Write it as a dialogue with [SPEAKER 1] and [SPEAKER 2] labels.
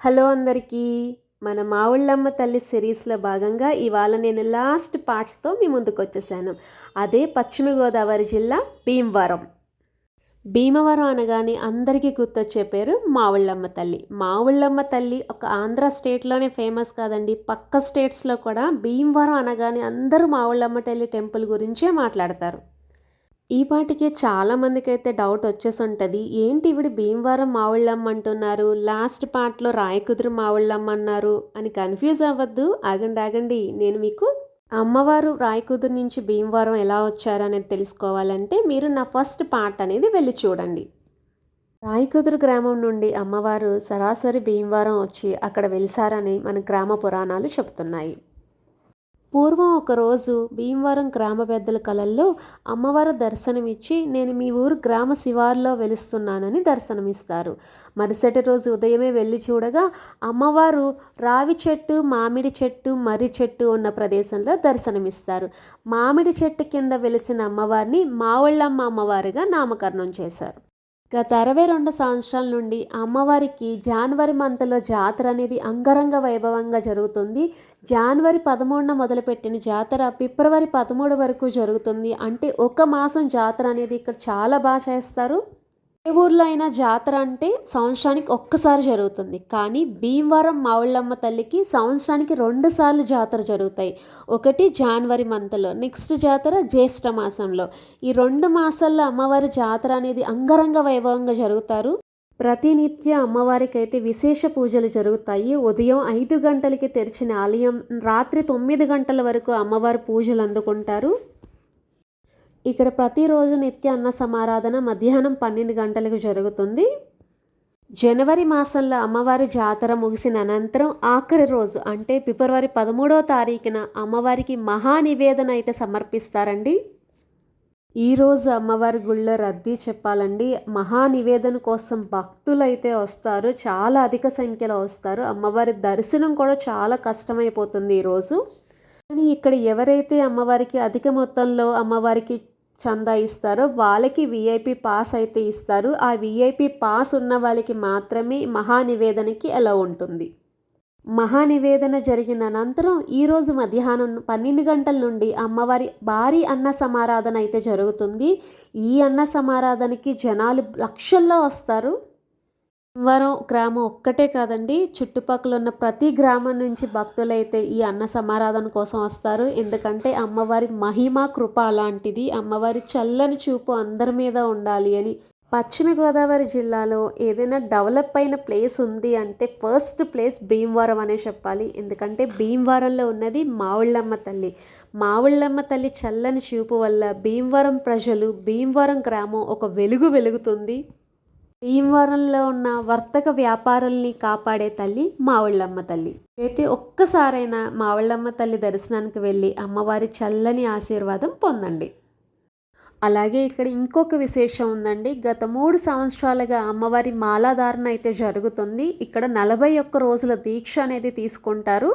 [SPEAKER 1] Hello అందరికీ మన మావుళ్ళమ్మ తల్లి సిరీస్లో భాగంగా ఇవాళ నేను లాస్ట్ పార్ట్స్తో మీ ముందుకు వచ్చేసాను అదే పశ్చిమ గోదావరి జిల్లా భీమవరం. భీమవరం అనగానే అందరికీ గుర్తొచ్చే పేరు మావుళ్ళమ్మ తల్లి. మావుళ్ళమ్మ తల్లి ఒక ఆంధ్ర స్టేట్లోనే ఫేమస్ కాదండి. పక్క స్టేట్స్లో కూడా భీమవరం అనగానే అందరూ మావుళ్ళమ్మ తల్లి టెంపుల్ గురించే మాట్లాడతారు. ఈ పాటికి చాలామందికైతే అయితే డౌట్ వచ్చేసి ఉంటుంది ఏంటి ఇవిడి భీమవరం మావుళ్ళమ్మ అంటున్నారు? లాస్ట్ పార్ట్లో రాయకుదురు మావుళ్ళమ్మ అన్నారు. అని కన్ఫ్యూజ్ అవ్వద్దు. ఆగండి ఆగండి. నేను మీకు అమ్మవారు రాయకుదురు నుంచి భీమవరం ఎలా వచ్చారు అనేది తెలుసుకోవాలంటే మీరు నా ఫస్ట్ పార్ట్ అనేది వెళ్ళి చూడండి. రాయకుదురు గ్రామం నుండి అమ్మవారు సరాసరి భీమవరం వచ్చి అక్కడ వెలిసారని మన గ్రామ పురాణాలు చెబుతున్నాయి. పూర్వం ఒకరోజు భీమవరం గ్రామ పెద్దల కలల్లో అమ్మవారు దర్శనమిచ్చి నేను మీ ఊరు గ్రామ శివార్లో వెలుస్తున్నానని దర్శనమిస్తారు. మరుసటి రోజు ఉదయమే వెళ్ళి చూడగా అమ్మవారు రావి చెట్టు మామిడి చెట్టు మర్రి చెట్టు ఉన్న ప్రదేశంలో దర్శనమిస్తారు. మామిడి చెట్టు కింద వెలిసిన అమ్మవారిని మావళ్ళమ్మ అమ్మవారిగా నామకరణం చేశారు. గత అరవై రెండు సంవత్సరాల నుండి అమ్మవారికి జనవరి మంత్లో జాతర అనేది అంగరంగ వైభవంగా జరుగుతుంది. జనవరి పదమూడున మొదలుపెట్టిన జాతర ఫిబ్రవరి పదమూడు వరకు జరుగుతుంది. అంటే ఒక మాసం జాతర అనేది ఇక్కడ చాలా బాగా చేస్తారు. ఏ ఊర్లో అయినా జాతర అంటే సంవత్సరానికి ఒక్కసారి జరుగుతుంది. కానీ భీమవరం మావుళ్ళమ్మ తల్లికి సంవత్సరానికి రెండు సార్లు జాతర జరుగుతాయి. ఒకటి జనవరి మంత్లో నెక్స్ట్ జాతర జ్యేష్ఠ మాసంలో. ఈ రెండు మాసాల్లో అమ్మవారి జాతర అనేది అంగరంగ వైభవంగా జరుగుతారు. ప్రతినిత్య అమ్మవారికి అయితే విశేష పూజలు జరుగుతాయి. ఉదయం ఐదు గంటలకి తెరిచిన ఆలయం రాత్రి తొమ్మిది గంటల వరకు అమ్మవారి పూజలు అందుకుంటారు. ఇక్కడ ప్రతిరోజు నిత్య అన్న సమారాధన మధ్యాహ్నం పన్నెండు గంటలకు జరుగుతుంది. జనవరి మాసంలో అమ్మవారి జాతర ముగిసిన అనంతరం ఆఖరి రోజు అంటే ఫిబ్రవరి పదమూడవ తారీఖున అమ్మవారికి మహానివేదన అయితే సమర్పిస్తారండి. ఈరోజు అమ్మవారి గుళ్ళో రద్దీ చెప్పాలండి. మహానివేదన కోసం భక్తులు అయితే వస్తారు చాలా అధిక సంఖ్యలో వస్తారు. అమ్మవారి దర్శనం కూడా చాలా కష్టమైపోతుంది ఈరోజు కానీ ఇక్కడ ఎవరైతే అమ్మవారికి అధిక మొత్తంలో అమ్మవారికి చందా ఇస్తారో. వాళ్ళకి విఐపి పాస్ అయితే ఇస్తారు. ఆ విఐపి పాస్ ఉన్న వాళ్ళకి మాత్రమే మహానివేదనకి ఎలా ఉంటుంది. మహానివేదన జరిగిన అనంతరం ఈరోజు మధ్యాహ్నం పన్నెండు గంటల నుండి అమ్మవారి భారీ అన్న సమారాధన అయితే జరుగుతుంది. ఈ అన్న సమారాధనకి జనాలు లక్షల్లో వస్తారు. వరం గ్రామం ఒక్కటే కాదండి చుట్టుపక్కల ఉన్న ప్రతి గ్రామం నుంచి భక్తులైతే ఈ అన్న సమారాధన కోసం వస్తారు. ఎందుకంటే అమ్మవారి మహిమ కృప అలాంటిది. అమ్మవారి చల్లని చూపు అందరి మీద ఉండాలి అని పశ్చిమ గోదావరి జిల్లాలో ఏదైనా డెవలప్ అయిన ప్లేస్ ఉంది అంటే ఫస్ట్ ప్లేస్ భీమవరం అనే చెప్పాలి. ఎందుకంటే భీమవరంలో ఉన్నది మావుళ్ళమ్మ తల్లి. మావుళ్ళమ్మ తల్లి చల్లని చూపు వల్ల భీమవరం ప్రజలు భీమవరం గ్రామం ఒక వెలుగు వెలుగుతుంది. భీమవరంలో ఉన్న వర్తక వ్యాపారుల్ని కాపాడే తల్లి మావళ్ళమ్మ తల్లి. అయితే ఒక్కసారైనా మావళ్ళమ్మ తల్లి దర్శనానికి వెళ్ళి అమ్మవారి చల్లని ఆశీర్వాదం పొందండి. అలాగే ఇక్కడ ఇంకొక విశేషం ఉందండి. గత మూడు సంవత్సరాలుగా అమ్మవారి మాలాధారణ అయితే జరుగుతుంది. ఇక్కడ నలభై ఒక్క రోజుల దీక్ష అనేది తీసుకుంటారు.